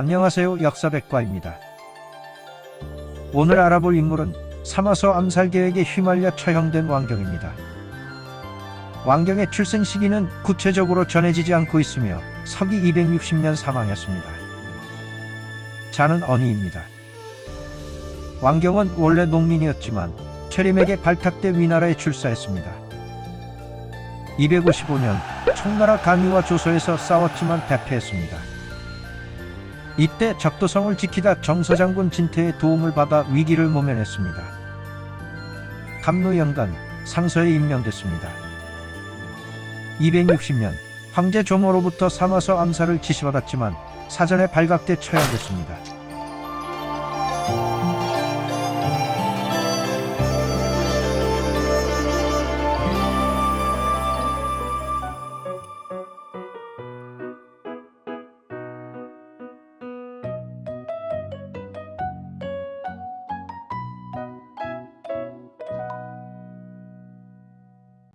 안녕하세요 역사백과입니다. 오늘 알아볼 인물은 사마서 암살 계획에 휘말려 처형된 왕경입니다. 왕경의 출생 시기는 구체적으로 전해지지 않고 있으며 서기 260년 사망했습니다. 자는 언니입니다. 왕경은 원래 농민이었지만 최림에게 발탁돼 위나라에 출사했습니다. 255년 청나라 간유와 조서에서 싸웠지만 패패했습니다. 이때 적도성을 지키다 정서장군 진태의 도움을 받아 위기를 모면했습니다. 감노연간 상서에 임명됐습니다. 260년 황제 조모로부터 사마서 암살을 지시받았지만 사전에 발각돼 처형됐습니다.